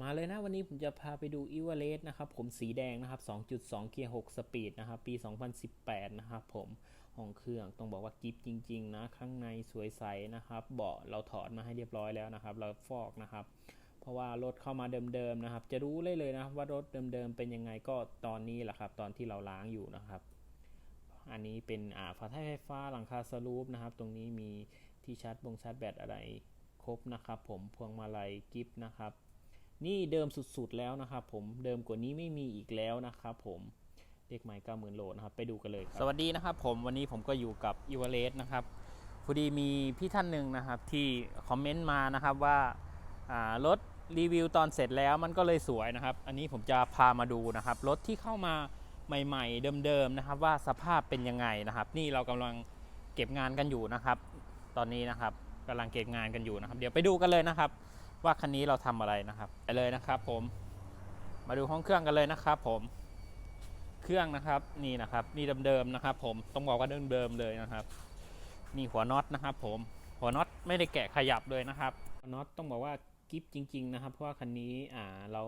มาเลยนะวันนี้ผมจะพาไปดูอีเวเลสนะครับผมสีแดงนะครับ 2.2 เกียร์ 6 สปีดนะครับปี 2018 นะครับผมห้องเครื่องต้องบอกว่ากิฟจริง ๆ นะ ข้างในสวยใสนะครับ เบาะเราถอดมาให้เรียบร้อยแล้วนะครับ เราฟอกนะครับ เพราะว่ารถเข้ามาเดิมๆนะครับ จะรู้เลยเลยนะว่ารถเดิมๆเป็นยังไงก็ตอนนี้แหละครับ ตอนที่เราล้างอยู่นะครับ อันนี้เป็นอ่าฝาท้ายไฟฟ้าหลังคาสลูปนะครับ ตรงนี้มีที่ชาร์จบงชาร์จแบตอะไรครบนะครับ ผมพวงมาลัยกิฟนะครับ นี่เดิมสุดๆแล้วนะครับผมเดิมกว่านี้ไม่มีอีกแล้วนะครับผมเลขหมาย90,000โลนะครับไปดูกันเลยครับสวัสดีนะครับผมวันนี้ผมก็อยู่กับอีวาเลสนะครับพอดีมีพี่ท่านหนึ่งนะครับที่คอมเมนต์มานะครับว่าอ่ารถรีวิวตอนเสร็จแล้วมันก็เลยสวยนะครับ อันนี้ผมจะพามาดูนะครับรถที่เข้ามาใหม่ๆเดิมๆนะครับ ว่าสภาพเป็นยังไงนะครับ นี่เรากำลังเก็บงานกันอยู่นะครับ ตอนนี้นะครับกำลังเก็บงานกันอยู่นะครับ เดี๋ยวไปดูกันเลยนะครับ ว่าคันนี้เราทำอะไรนะครับไปเลยนะครับผมมาดูห้องเครื่องกันเลยนะครับผมเครื่องนะครับนี่นะครับนี่เดิมๆนะครับ ผมต้องบอกว่าเดิมๆเลยนะครับ นี่หัวน็อตนะครับ ผมหัวน็อตไม่ได้แกะขยับเลยนะครับน็อตต้องบอกว่ากิฟจริง ๆ นะครับ เพราะว่าคันนี้อ่าเรา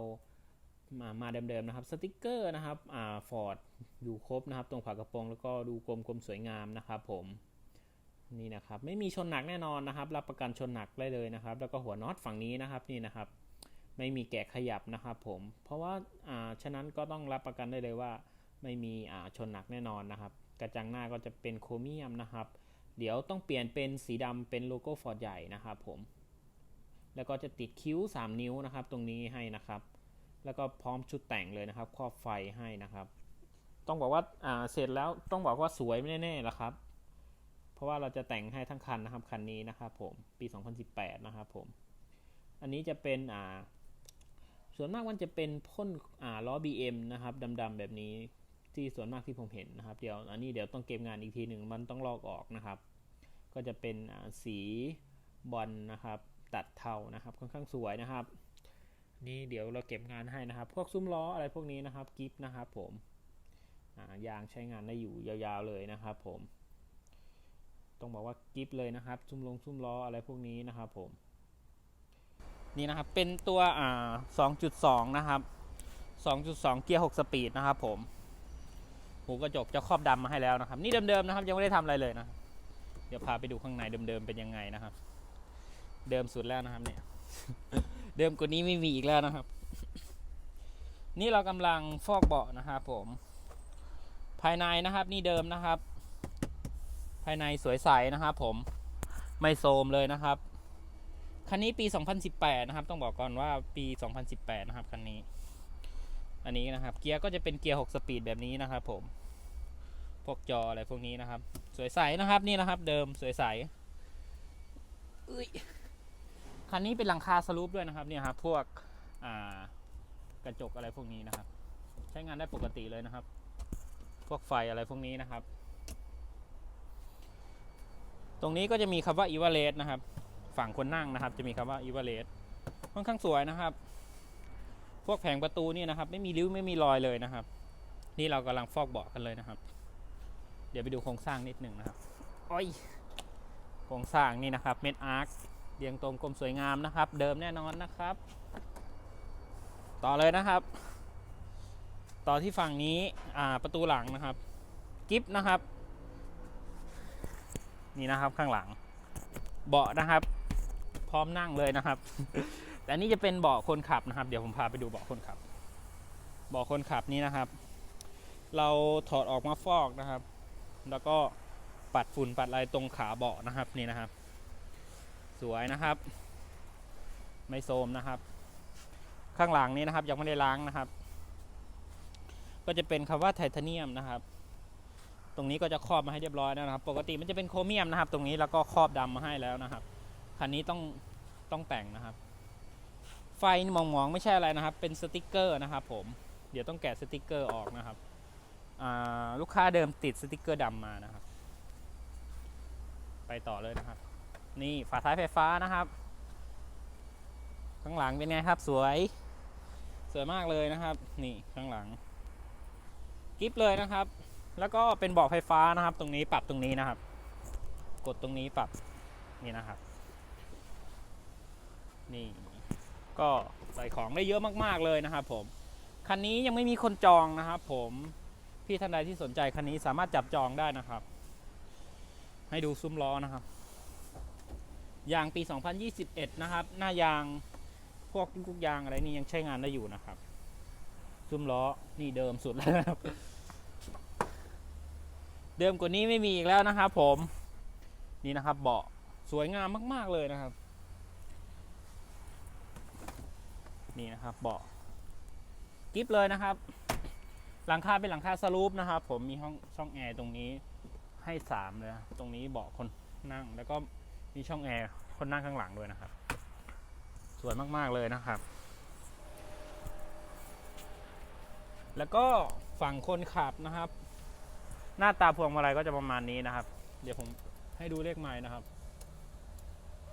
มามาเดิมๆนะครับสติกเกอร์นะครับอ่าฟอร์ดอยู่ครบนะครับ ตรงฝากระโปรงแล้วก็ดูกลมๆสวยงามนะครับ ผม นี่นะครับไม่มีชนหนักแน่นอนนะครับ รับประกันชนหนักได้เลยนะครับ แล้วก็หัวน็อตฝั่งนี้นะครับนี่นะครับ ไม่มีแกะขยับนะครับผม เพราะว่าอ่าฉะนั้นก็ต้องรับประกันได้เลยว่า ไม่มีอ่าชนหนักแน่นอนนะครับ กระจังหน้าก็จะเป็นโครเมียมนะครับ เดี๋ยวต้องเปลี่ยนเป็นสีดำเป็นโลโก้ฟอร์ดใหญ่นะครับผมแล้วก็จะติดคิ้ว 3 นิ้วนะครับ ตรงนี้ให้นะครับ แล้วก็พร้อมชุดแต่งเลยนะครับ ครอบไฟให้นะครับ ต้องบอกว่าอ่าเสร็จแล้วต้องบอกว่าสวยแน่ๆละครับ ราะว่าเราจะแต่งให้ทั้งคันนะครับคันนี้นะครับผมปี 2018 นะครับผม อันนี้จะเป็นอ่าส่วนมากมันจะเป็นพ่นอ่าล้อ BM นะครับดำๆแบบนี้ที่ส่วนมากที่ผมเห็นนะครับ เดี๋ยวอันนี้เดี๋ยวต้องเก็บงานอีกทีหนึ่งมันต้องลอกออกนะครับ ก็จะเป็นอ่าสีบอลนะครับ ตัดเทานะครับค่อนข้างสวยนะครับ นี่เดี๋ยวเราเก็บงานให้นะครับ พวกซุ้มล้ออะไรพวกนี้นะครับกิฟนะครับผมอ่ายางใช้งานได้อยู่ยาวๆเลยนะครับผม ต้องบอกว่ากิฟเลยนะครับซุ้มลงซุ้มล้ออะไรพวกนี้นะครับผมนี่นะครับเป็นตัวอ่า2.2 นะครับ 2.2 เกียร์ 6 สปีดนะครับผมหูกระจกจะครอบดำมาให้แล้วนะครับ นี่เดิมๆนะครับยังไม่ได้ทำอะไรเลยนะ เดี๋ยวพาไปดูข้างในเดิมๆเป็นยังไงนะครับ เดิมสุดแล้วนะครับเนี่ย เดิมกว่านี้ไม่มีอีกแล้วนะครับ นี่เรากำลังฟอกเบาะนะครับผม ภายในนะครับ นี่เดิมนะครับายในสวยใสนะครับผมไม่โซมเลยนะครับ คันนี้ปี 2018 นะครับ ต้องบอกก่อนว่าปี 2018 นะครับคันนี้ อันนี้นะครับ เกียร์ก็จะเป็นเกียร์ 6 สปีดแบบนี้นะครับผม พวกจออะไรพวกนี้นะครับ สวยใสนะครับนี่นะครับ เดิมสวยใสคันนี้เป็นหลังคาสลูปด้วยนะครับเนี่ยครับพวกกระจกอะไรพวกนี้นะครับ ใช้งานได้ปกติเลยนะครับ พวกไฟอะไรพวกนี้นะครับ ตรงนี้ก็จะมีคำว่า e v a l a t e นะครับ ฝั่งคนนั่งนะครับ จะมีคำว่า e v a l a t e ค่อนข้างสวยนะครับ พวกแผงประตูนี่นะครับ ไม่มีริ้วไม่มีรอยเลยนะครับ นี่เรากำลังฟอกเบาะกันเลยนะครับ เดี๋ยวไปดูโครงสร้างนิดหนึ่งนะครับโอ้ยโครงสร้างนี่นะครับเม็ดอาร์คเรียงตรงกลมสวยงามนะครับ เดิมแน่นอนนะครับ ต่อเลยนะครับ ต่อที่ฝั่งนี้ประตูหลังนะครับ กิฟนะครับ นี่นะครับข้างหลัง เบาะนะครับ พร้อมนั่งเลยนะครับ แต่นนี้จะเป็นเบาะคนขับนะครับ เดี๋ยวผมพาไปดูเบาะคนขับ เบาะคนขับนี่นะครับ เราถอดออกมาฟอกนะครับ แล้วก็ปัดฝุ่นปัดอะไรตรงขาเบาะนะครับนี่นะครับ สวยนะครับ ไม่โทรมนะครับ ข้างหลังนี้นะครับยังไม่ได้ล้างนะครับ ก็จะเป็นคำว่าไทเทเนียมนะครับ รงนี้ก็จะครอบมาให้เรียบร้อยแล้วนะครับ ปกติมันจะเป็นโครเมียมนะครับ ตรงนี้แล้วก็ครอบดำมาให้แล้วนะครับคันนี้ต้องต้องแต่งนะครับ ไฟมองๆไม่ใช่อะไรนะครับ เป็นสติกเกอร์นะครับ ผมเดี๋ยวต้องแกะสติกเกอร์ออกนะครับลูกค้าเดิมติดสติกเกอร์ดำมานะครับ ไปต่อเลยนะครับ นี่ฝาท้ายไฟฟ้านะครับ ข้างหลังเป็นไงครับ สวย สวยมากเลยนะครับ นี่ข้างหลัง กิฟเลยนะครับ แล้วก็เป็นเบาะไฟฟ้านะครับ ตรงนี้ปรับตรงนี้นะครับ กดตรงนี้ปรับนี่นะครับ นี่ ก็ใส่ของได้เยอะมากๆเลยนะครับ ผมคันนี้ยังไม่มีคนจองนะครับ ผมพี่ท่านใดที่สนใจคันนี้สามารถจับจองได้นะครับ ให้ดูซุ้มล้อนะครับยางปี 2021 นะครับ หน้ายางพวกลูกยางอะไรนี่ยังใช้งานได้อยู่นะครับ ซุ้มล้อนี่เดิมสุดแล้วครับ เดิมกว่านี้ไม่มีอีกแล้วนะครับผม นี่นะครับเบาะสวยงามมาก ๆเลยนะครับ นี่นะครับเบาะกิฟเลยนะครับ หลังคาเป็นหลังคาสลูปนะครับ ผมมีห้องช่องแอร์ตรงนี้ให้สามเลยนะตรงนี้เบาะคนนั่ง แล้วก็มีช่องแอร์คนนั่งข้างหลังด้วยนะครับ สวยมากๆเลยนะครับ แล้วก็ฝั่งคนขับนะครับ หน้าตาพวงมาลัยก็จะประมาณนี้นะครับ เดี๋ยวผมให้ดูเลขไม้นะครับ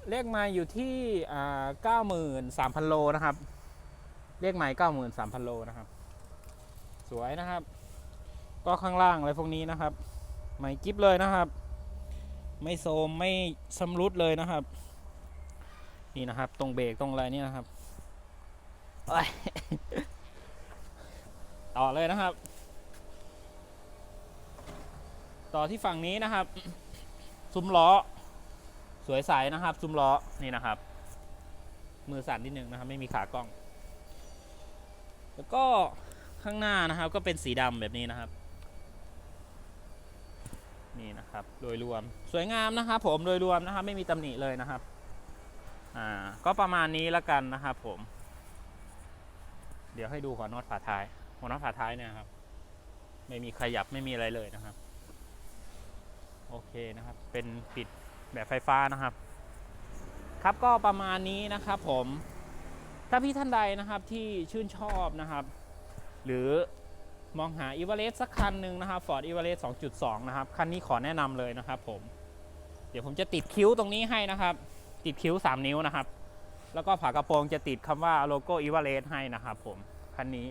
เลขไม้อยู่ที่เก้าหมื่นสามพันโลนะครับ เลขไม้เก้าหมื่นสามพันโลนะครับ สวยนะครับ ก็ข้างล่างอะไรพวกนี้นะครับ ไม้กิฟเลยนะครับ ไม่โซมไม่ชำรุดเลยนะครับ นี่นะครับ ตรงเบรกตรงอะไรนี่นะครับต่อเลยนะครับ ต่อที่ฝั่งนี้นะครับ ซุ้มล้อ สวยใสนะครับ ซุ้มล้อนี่นะครับ มือสั่นนิดนึงนะครับ ไม่มีขากล้อง แล้วก็ข้างหน้านะครับ ก็เป็นสีดำแบบนี้นะครับ นี่นะครับ โดยรวมสวยงามนะครับ ผมโดยรวมนะครับ ไม่มีตำหนิเลยนะครับ อ่า ก็ประมาณนี้ล้วกันนะครับ ผม เดี๋ยวให้ดูหัวนอตฝาท้ายหัวนอตฝาท้ายเนี่ยครับ ไม่มีขยับไม่มีอะไรเลยนะครับ โอเคนะครับ เป็นปิดแบบไฟฟ้านะครับ ครับก็ประมาณนี้นะครับผม ถ้าพี่ท่านใดนะครับที่ชื่นชอบนะครับ หรือมองหา e v a l e s สักคันหนึ่งนะครับ Ford e v a l e s 2.2 นะครับ คันนี้ขอแนะนำเลยนะครับผม เดี๋ยวผมจะติดคิ้วตรงนี้ให้นะครับ ติดคิ้ว 3 นิ้วนะครับ แล้วก็ฝากระโปรงจะติดคำว่าโลโก้ e v a l e s ให้นะครับผม คันนี้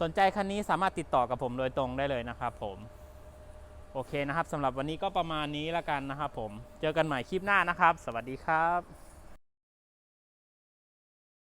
สนใจคันนี้สามารถติดต่อกับผมโดยตรงได้เลยนะครับผม โอเคนะครับสำหรับวันนี้ก็ประมาณนี้ละกันนะครับผม เจอกันใหม่คลิปหน้านะครับ สวัสดีครับ